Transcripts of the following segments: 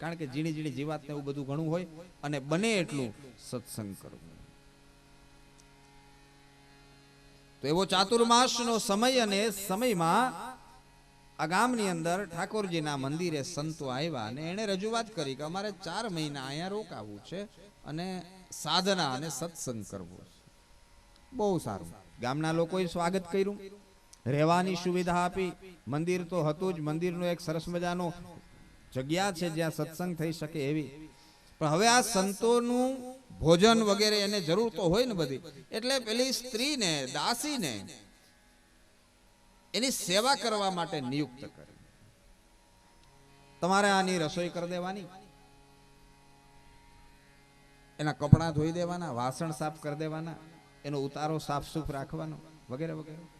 કારણ કે ઝીણી ઝીણી જીવાતને એવું બધું ઘણું હોય અને બને એટલું સત્સંગ કરવું. તો એવો ચાતુર્માસનો સમય અને સમયમાં આ ગામની અંદર ઠાકોરજીના મંદિરે સંતો આવ્યા અને એણે રજૂઆત કરી કે અમારે ચાર મહિના અહીંયા રોકાવું છે અને સાધના અને સત્સંગ કરવો બહુ સારું. ગામના લોકોએ સ્વાગત કર્યું. રહેવાની સુવિધા આપી. મંદિર તો હતું જ. મંદિરનો એક સરસ મજાનો જગ્યા છે જ્યાં સત્સંગ થઈ શકે એવી. પણ હવે આ સંતોનું ભોજન વગેરે એને જરૂર તો હોય ને બધી. એટલે પેલી સ્ત્રીને દાસીને એની સેવા કરવા માટે નિયુક્ત કરી. તમારે આની રસોઈ કરી દેવાની? એના કપડાં ધોઈ દેવાના વાસણ સાફ કરી દેવાના એનો ઉતારો સાફ સુફ રાખવાનો વગેરે વગેરે.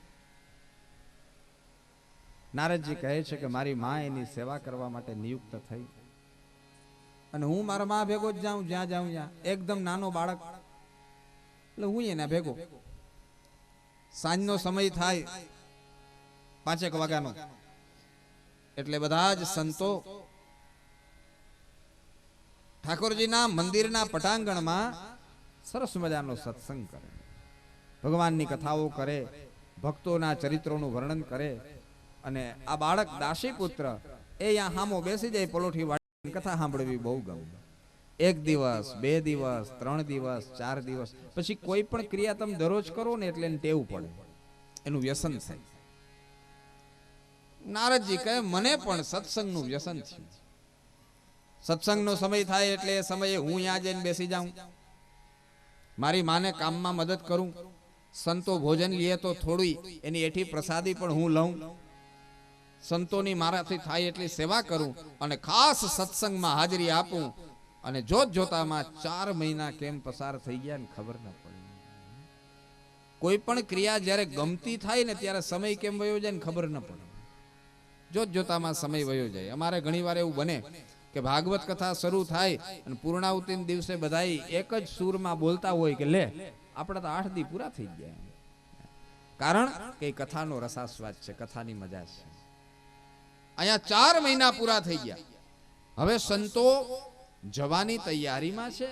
નારદજી કહે છે કે મારી મા એની સેવા કરવા માટે નિયુક્ત થઈ. અને હું મારા મા ભેગો જ જાઉં, જ્યાં જાઉં, જ્યાં. એકદમ નાનો બાળક. એટલે હું એના ભેગો. સાંજનો સમય થાય, પાંચેક વાગ્યાનો. એટલે બધા જ સંતો ઠાકોરજીના મંદિરના પટાંગણમાં સરસ મજાનો સત્સંગ કરે. ભગવાનની કથાઓ કરે, ભક્તોના ચરિત્રોનું વર્ણન કરે. અને આ બાળક દાસી પુત્ર, એ યા હામો બેસી જાય પલોઠી વાળી. કથા સાંભળવી બહુ ગમે. એક દિવસ, બે દિવસ, ત્રણ દિવસ, ચાર દિવસ. પછી કોઈ પણ ક્રિયા તમે દરરોજ કરો ને એટલે ટેવ પડે. એનું વ્યસન થાય. નારદજી કહે, મને પણ સત્સંગનું વ્યસન થયું સત્સંગનો સમય થાય એટલે એ સમયે હું ત્યાં જઈને બેસી જાઉં. મારી માને કામમાં મદદ કરું. સંતો ભોજન લઈએ તો થોડી એની એઠી પ્રસાદી પણ હું લઉં. સંતોની મારાથી થાય એટલી સેવા કરું અને ખાસ સત્સંગમાં હાજરી આપું. અને જોત જોતામાં ચાર મહિના કેમ પસાર થઈ ગયા ને ખબર ન પડી. કોઈ પણ ક્રિયા જ્યારે ગમતી થાય ને ત્યારે સમય કેમ વયો જાય ને ખબર ન પડે. જોત જોતામાં સમય વયો જાય. અમારે ઘણીવાર એવું બને કે ભાગવત કથા શરૂ થાય અને પૂર્ણાવતી દિવસે બધા એક જ સૂરમાં બોલતા હોય કે લે, આપણે તો આઠ દી પૂરા થઈ ગયા કારણ કે કથાનો રસાસ્વાદ છે, કથાની મજા છે. અહીંયા ચાર મહિના પૂરા થઈ ગયા. હવે સંતો જવાની તૈયારીમાં છે.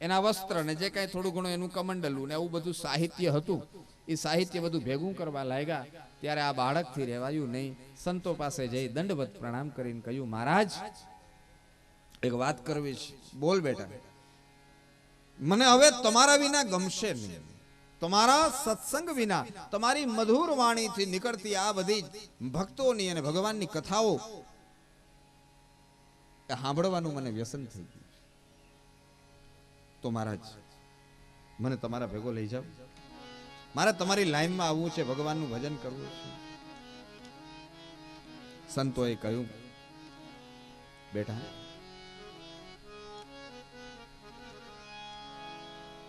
એના વસ્ત્ર ને જે કાંઈ થોડું ઘણું એનું કમંડલું ને એવું બધું સાહિત્ય હતું, એ સાહિત્ય બધું ભેગું કરવા લાગ્યા, ત્યારે આ બાળકથી રહેવાયું નહીં. સંતો પાસે જઈ દંડવત પ્રણામ કરીને કહ્યું, મહારાજ, એક વાત કરવી છે. બોલ બેટા. મને હવે તમારા વિના ગમશે નહીં. તમારા સત્સંગ વિના તમારી મધુર વાણીથી નીકળતી આ બધી ભક્તોની અને ભગવાનની કથાઓ સાંભળવાનું મને વ્યસન થઈ ગયું તો મહારાજ, મને તમારા ભેગો લઈ જાઓ. મારે તમારી લાઈનમાં આવવું છે, ભગવાનનું ભજન કરવું છે. સંતોએ કહ્યું, બેટા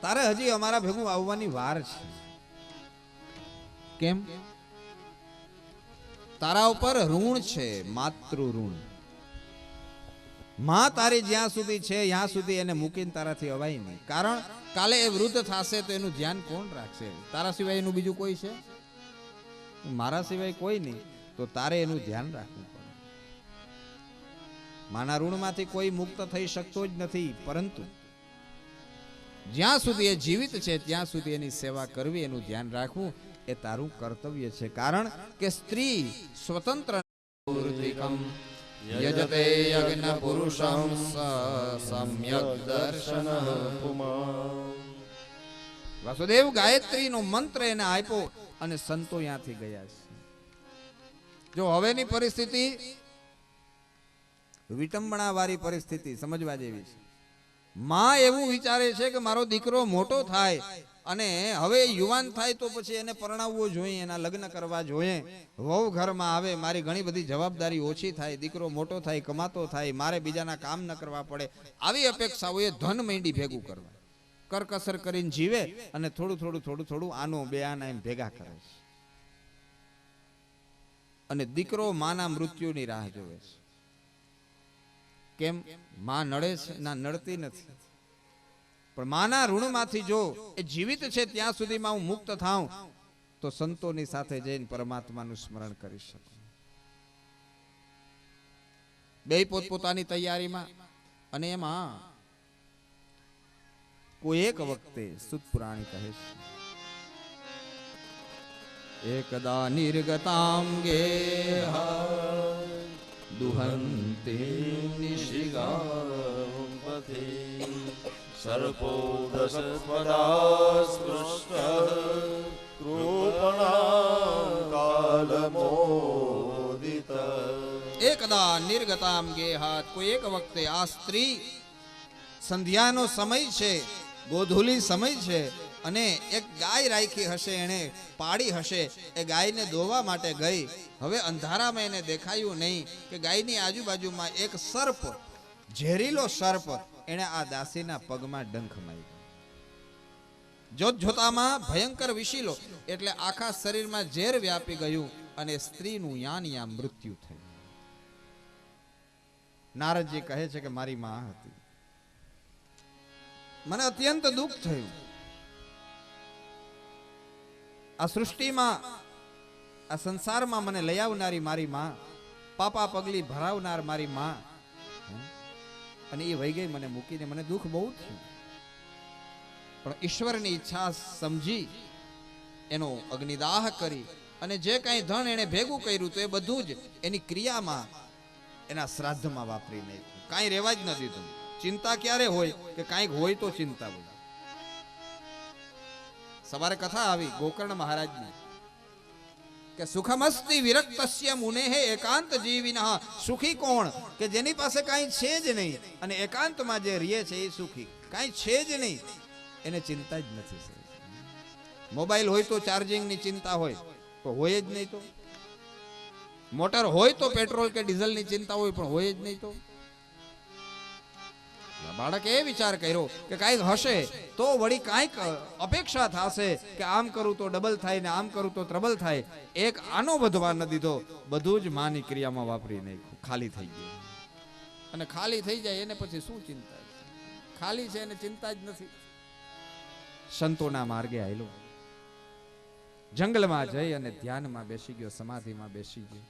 તારે હજી અમારા ભેગું આવવાની વાર છે. કેમ? તારા ઉપર ઋણ છે માતૃ ઋણમાં તારી જ્યાં સુધી છે ત્યાં સુધી એને મૂકીને તારાથી અવાય નહીં. કારણ કાલે એ વૃદ્ધ થશે તો એનું ધ્યાન કોણ રાખશે? તારા સિવાય એનું બીજું કોઈ છે? મારા સિવાય કોઈ નહીં, તો તારે એનું ધ્યાન રાખવું પડે. માના ઋણમાંથી કોઈ મુક્ત થઈ શકતો જ નથી, પરંતુ જ્યાં સુધી એ જીવિત છે ત્યાં સુધી એની સેવા કરવી એનું ધ્યાન રાખવું એ તારું કર્તવ્ય છે. કારણ કે સ્ત્રી સ્વતંત્ર યજતે યજ્ઞ પુરુષમ સમ્યક દર્શન. વાસુદેવ ગાયત્રીનો મંત્ર એને આપ્યો અને સંતો ત્યાંથી ગયા છે. જો હવેની પરિસ્થિતિ વિટંબણા વાળી પરિસ્થિતિ સમજવા જેવી છે. માં એવું વિચારે છે કે મારો દીકરો મોટો થાય અને હવે યુવાન થાય તો પછી એને પરણાવવો જોઈએ, એના લગ્ન કરવા જોઈએ. વહુ ઘરમાં આવે, મારી ઘણી બધી જવાબદારી ઓછી થાય, દીકરો મોટો થાય, કમાતો થાય, મારે બીજાના કામ ન કરવા પડે. આવી અપેક્ષાઓ એ ધન માંડી ભેગું કરવા. કરકસર કરીને જીવે અને થોડું થોડું થોડું થોડું આનો બે આના એમ ભેગા કરે છે. અને દીકરો માના મૃત્યુની રાહ જોવે છે. કેમ? માં નડે છે? ના, નડતી નથી. પણ માના ઋણમાંથી જો એ જીવિત છે, ત્યાં સુધીમાં હું મુક્ત થાઉં, તો સંતોની સાથે જઈને પરમાત્માનું સ્મરણ કરી શકું. બે પોતપોતાની તૈયારીમાં અને એમાં કોઈ એક વખતે સુત પુરાણી કહે છે, એકદા નિશિગાપથે સર્પો દશસ્વદા સ્પૃષ્ટ કૃપણાકાલમોદિત એકદા નિર્ગતામ ગેહાત કોઈ એક વખતે આ સ્ત્રી સંધ્યાનો સમય છે ગોધુલી સમય છે અને એક ગાય રાખી હશે, એણે પાડી હશે, એ ગાયને દોવા માટે ગઈ. હવે અંધારામાં એને દેખાયું નહીં કે ગાયની આજુબાજુમાં એક સર્પ, ઝેરીલો સર્પ, એણે આ દાસીના પગમાં ડંખ માર્યો. જોત જોતામાં ભયંકર વિશીલો એટલે આખા શરીરમાં ઝેર વ્યાપી ગયું અને સ્ત્રીનું યાન યા મૃત્યુ થયું. નારદજી કહે છે કે મારી માં હતી. મને અત્યંત દુઃખ થયું. આ સૃષ્ટિમાં, આ સંસારમાં મને લઈ આવનારી મારી માં, પાપા પગલી ભરાવનાર મારી માં અને એ વહી ગઈ મને મૂકીને મને દુઃખ બહુ થયું. પણ ઈશ્વરની ઈચ્છા સમજી, એનો અગ્નિદાહ કરી, અને જે કાંઈ ધન એણે ભેગું કર્યું તો એ બધું જ એની ક્રિયામાં એના શ્રાદ્ધમાં વાપરી નાખ્યું. કાંઈ રહેવા જ ન દીધું. ચિંતા ક્યારે હોય કે કાંઈક હોય તો ચિંતા હોય. સવારે કથા આવી ગોકર્ણ મહારાજની કે સુખમસ્તી વિરક્તસ્ય મુનેહ એકાંત જીવીના. સુખી કોણ? કે જેની પાસે કાંઈ છે જ નહીં. અને એકાંતમાં જે રીએ છે એ સુખી. કાંઈ છે જ નહીં. એને ચિંતા જ નથી મોબાઈલ હોય તો ચાર્જિંગની ચિંતા હોય તો હોય જ નહીં તો. મોટર હોય તો પેટ્રોલ કે ડીઝલની ચિંતા હોય, પણ હોય જ નહીં તો. બાળકે એ વિચાર કર્યો કે કાંઈક હશે તો વળી કાંઈક અપેક્ષા થશે કે આમ કરું તો ડબલ થાય ને આમ કરું તો ત્રબલ થાય. એક આનો વધવા ન દીધો, બધું જ માની ક્રિયામાં વાપરી નાખ્યું, ખાલી થઈ ગયું. અને ખાલી થઈ જાય એને પછી શું ચિંતા ખાલી છે એને ચિંતા જ નથી. સંતોના માર્ગે આવેલો જંગલમાં જઈ અને ધ્યાનમાં બેસી ગયો, સમાધિમાં બેસી ગયો.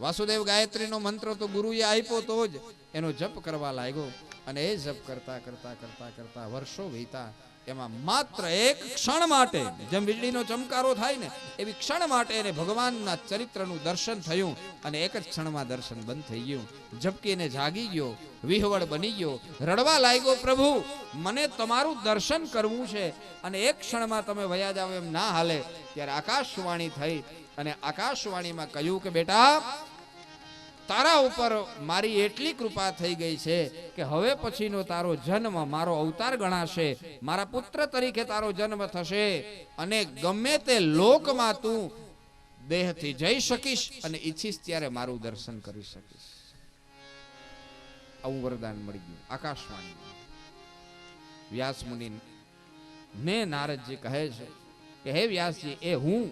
વાસુદેવ ગાયત્રીનો મંત્ર તો ગુરુએ આપ્યો તો જ એનો જપ કરવા લાગ્યો અને એ જપ કરતા કરતા કરતા કરતા વર્ષો વીતા. એમાં માત્ર એક ક્ષણ માટે, જેમ વીજળીનો ચમકારો થાય ને, એવી ક્ષણ માટે એને ભગવાનના ચરિત્રનું દર્શન થયું અને એક જ ક્ષણમાં દર્શન બંધ થઈ ગયું. ઝપકીને જાગી ગયો, વિહવળ બની ગયો, રડવા લાગ્યો, પ્રભુ, મને તમારું દર્શન કરવું છે અને એક ક્ષણમાં તમે વયા જાવ એમ ના હાલે. ત્યારે આકાશવાણી થઈ અને આકાશવાણીમાં કહ્યું કે, બેટા તારા ઉપર મારી એટલી કૃપા થઈ ગઈ છે કે હવે પછીનો તારો જન્મ મારો અવતાર ગણાશે, મારા પુત્ર તરીકે તારો જન્મ થશે અને ગમે તે લોકમાં તું દેહથી જઈ શકીશ અને ઈચ્છીશ ત્યારે મારું દર્શન કરી શકીશ. આવું વરદાન મળી ગયું. આકાશવાણી. વ્યાસ મુનિ ને નારદજી કહે છે કે, હે વ્યાસજી, એ હું?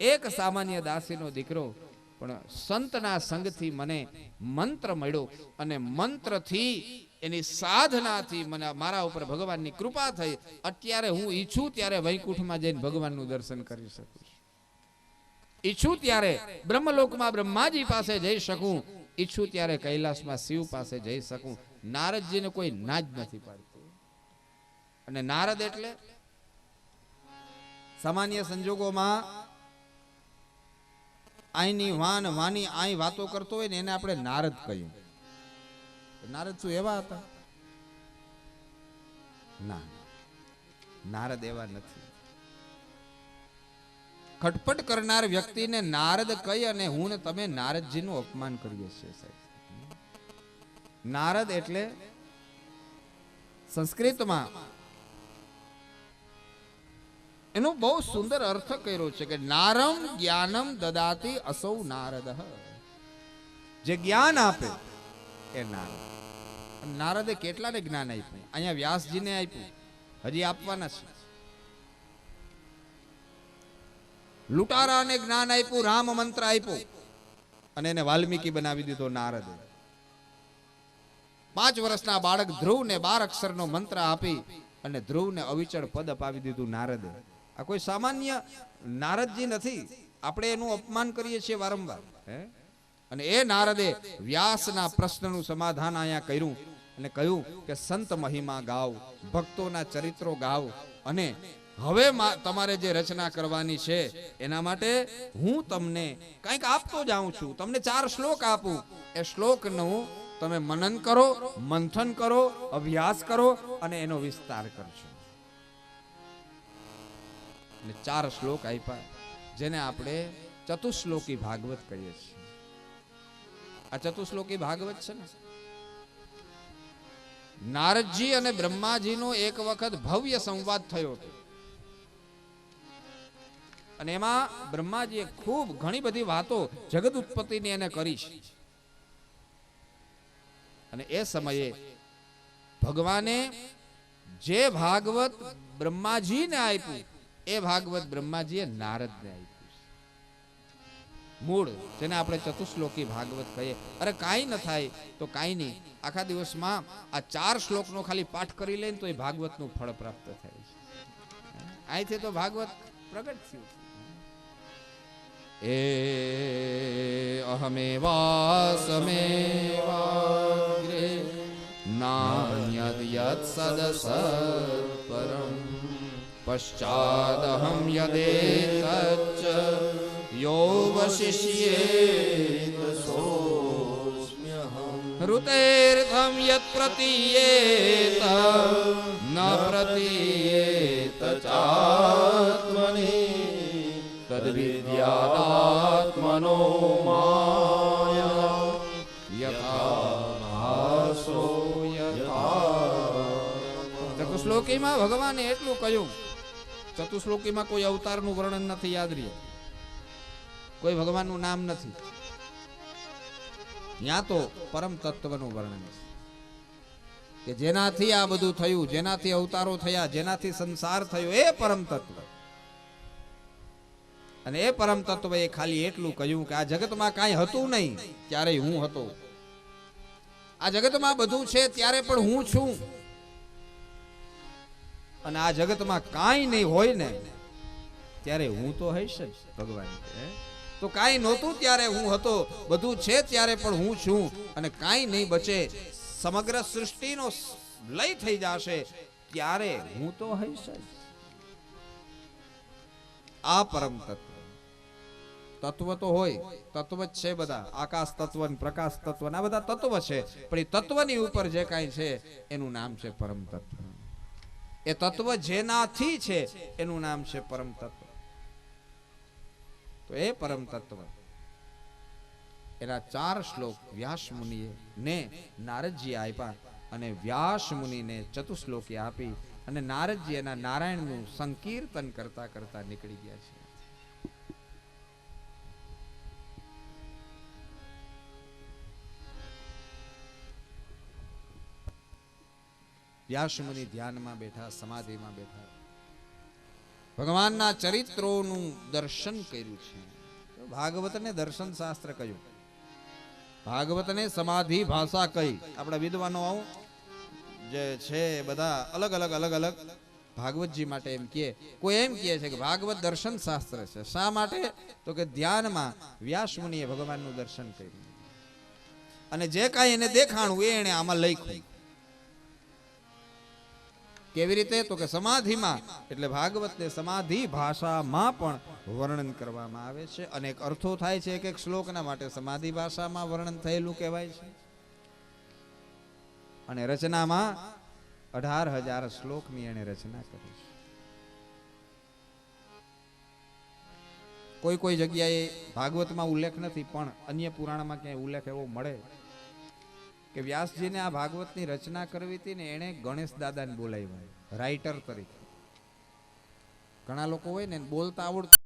એક સામાન્ય દાસીનો દીકરો પણ સંતના સંગથી મને મંત્ર મળ્યો અને મંત્રથી એની સાધનાથી મને મારા ઉપર ભગવાનની કૃપા થઈ. અત્યારે હું ઈચ્છું ત્યારે વૈકુંઠમાં જઈને ભગવાનનું દર્શન કરી શકું ઈચ્છું ત્યારે બ્રહ્મલોકમાં બ્રહ્માજી પાસે જઈ શકું. ઈચ્છું ત્યારે કૈલાસમાં શિવ પાસે જઈ શકું. નારદજીને કોઈ ના જ નથી પાડતું. અને નારદ એટલે? સામાન્ય સંજોગોમાં આઈની વાન, વાની આઈ વાતો કરતો હોય ને એને આપણે નારદ કહ્યું નારદ શું એવા હતા? ના. નારદ એવા નથી. ખટપટ કરનાર વ્યક્તિને નારદ કહી અને હું ને તમે નારદજીનું અપમાન કરીએ છીએ સાહેબ. નારદ એટલે સંસ્કૃતમાં એનો બહુ સુંદર અર્થ કર્યો છે કે નારમ જ્ઞાનમ દદાતી અસૌ નારદ. જે જ્ઞાન આપે એ નારદ. અને નારદે કેટલાને જ્ઞાન આપ્યું? અહીંયા વ્યાસજીને આપ્યું. હજી આપવાના છે. લૂંટારાને જ્ઞાન આપ્યું રામ મંત્ર આપ્યો. અને એને વાલ્મીકી બનાવી દીધો નારદે. પાંચ વર્ષના બાળક ધ્રુવને બાર અક્ષરનો મંત્ર આપી અને ધ્રુવને અવિચળ પદ અપાવી દીધું નારદે. આ કોઈ સામાન્ય નારદજી નથી. આપણે એનું અપમાન કરીએ છીએ વારંવાર, હે? અને એ નારદે વ્યાસના પ્રશ્નનું સમાધાન અહીંયા કર્યું અને કહ્યું કે, સંત મહિમા ગાવ, ભક્તોના ચરિત્રો ગાવ. અને હવે તમારે જે રચના કરવાની છે, એના માટે હું તમને કંઈક આપતો જાઉં છું. તમને ચાર શ્લોક આપું. એ શ્લોકનું તમે મનન કરો, મંથન કરો, અભ્યાસ કરો અને એનો વિસ્તાર કરજો. અને ચાર શ્લોક આપ્યા, જેને આપણે ચતુશ્લોકી ભાગવત કહીએ છીએ. આ ચતુશ્લોકી ભાગવત છે ને? નારદજી અને બ્રહ્માજીનો એક વખત ભવ્ય સંવાદ થયો હતો. અને એમાં બ્રહ્માજીએ ખૂબ ઘણી બધી વાતો જગત ઉત્પત્તિની એને કરી છે. અને એ સમયે ભગવાને જે ભાગવત બ્રહ્માજીને આપ્યું એ ભાગવત બ્રહ્માજીએ નારદને આપ્યું છે. મૂળ, જેને આપણે ચતુશ્લોકી ભાગવત કહીએ. અરે કાંઈ ન થાય, તો કાંઈ નહીં. આખા દિવસમાં આ ચાર શ્લોકનો ખાલી પાઠ કરી લે તો એ ભાગવતનું ફળ પ્રાપ્ત થાય છે. અહીંથી તો ભાગવત પ્રગટ થયું. એ અહમેવાસમેવાગ્રે નાન્યદ યત યો વશિષ્યેત સોऽસ્મ્યહम् ઋતેર્થમ યત પ્રતીયેત ન પ્રતીયેત ચાત્મનિ તદ્વિદ્યાદાત્મનો માયા યથા ભાસો યથા ચતુશ્લોકીમાં ભગવાને એટલું કહ્યું ચતુશ્લોકીમાં કોઈ અવતારનું વર્ણન નથી, યાદ રહ્યું. કોઈ ભગવાનનું નામ નથી. ત્યાં તો પરમ તત્વનું વર્ણન છે. કે જેનાથી આ બધું થયું, જેનાથી અવતારો થયા, જેનાથી સંસાર થયો, એ પરમ તત્વ. અને એ પરમ તત્વ એ ખાલી એટલું કહ્યું કે આ જગતમાં કાંઈ હતું નહીં ત્યારે હું હતો. આ જગતમાં બધું છે, ત્યારે પણ હું છું. અને આ જગતમાં કાંઈ નહીં હોય ને, ત્યારે હું તો હઈશ જ ભગવાન તો કાંઈ નહોતું ત્યારે હું હતો, બધું છે ત્યારે પણ હું છું, અને કાંઈ નહીં બચે, સમગ્ર સૃષ્ટિનો લય થઈ જશે, ત્યારે હું તો હઈશ જ. આ પરમ તત્વ. તત્વ તો હોય, તત્વ જ છે બધા, આકાશ તત્વ પ્રકાશ તત્વ આ બધા તત્વ છે, પણ એ તત્વની ઉપર જે કાંઈ છે, એનું નામ છે પરમ તત્વ. એ તત્વ જેનાથી છે, એનું નામ છે પરમ તત્વ. તો એ પરમ તત્વ. એના ચાર શ્લોક વ્યાસ મુનિએ ને નારદજી આપ્યા અને વ્યાસ મુનિને ચતુશ્લોકી આપી અને નારદજી એના નારાયણનું સંકીર્તન કરતા કરતા નીકળી ગયા છે. વ્યાસ મુનિ ધ્યાનમાં બેઠા, સમાધિમાં બેઠા. ભગવાનના ચરિત્રોનું દર્શન કર્યું છે. ભાગવતને દર્શન શાસ્ત્ર કહ્યું. ભાગવતને સમાધિ ભાષા કહી. આપણા વિદ્વાનો આવું. જે છે બધા અલગ અલગ અલગ અલગ ભાગવતજી માટે એમ કહે. કોઈ એમ કહે છે કે ભાગવત દર્શન શાસ્ત્ર છે. શા માટે? તો કે ધ્યાનમાં વ્યાસ મુનિએ ભગવાનનું દર્શન કર્યું. અને જે કાંઈ એને દેખાણું, એ એણે આમાં લખ્યું. કેવી રીતે? તો કે સમાધિમાં. એટલે ભાગવતને સમાધિ ભાષામાં પણ વર્ણન કરવામાં આવે છે. અનેક અર્થો થાય છે એક એક શ્લોકના માટે સમાધિ ભાષામાં વર્ણન થયેલું કહેવાય છે. અને રચનામાં અઢાર હજાર શ્લોકની એને રચના કરી છે. કોઈ કોઈ જગ્યાએ ભાગવતમાં ઉલ્લેખ નથી, પણ અન્ય પુરાણમાં ક્યાંય ઉલ્લેખ એવો મળે કે વ્યાસજીને આ ભાગવતની રચના કરવી હતી ને એણે ગણેશ દાદાને બોલાવ્યા રાઇટર તરીકે. ઘણા લોકો હોય ને બોલતા આવડતું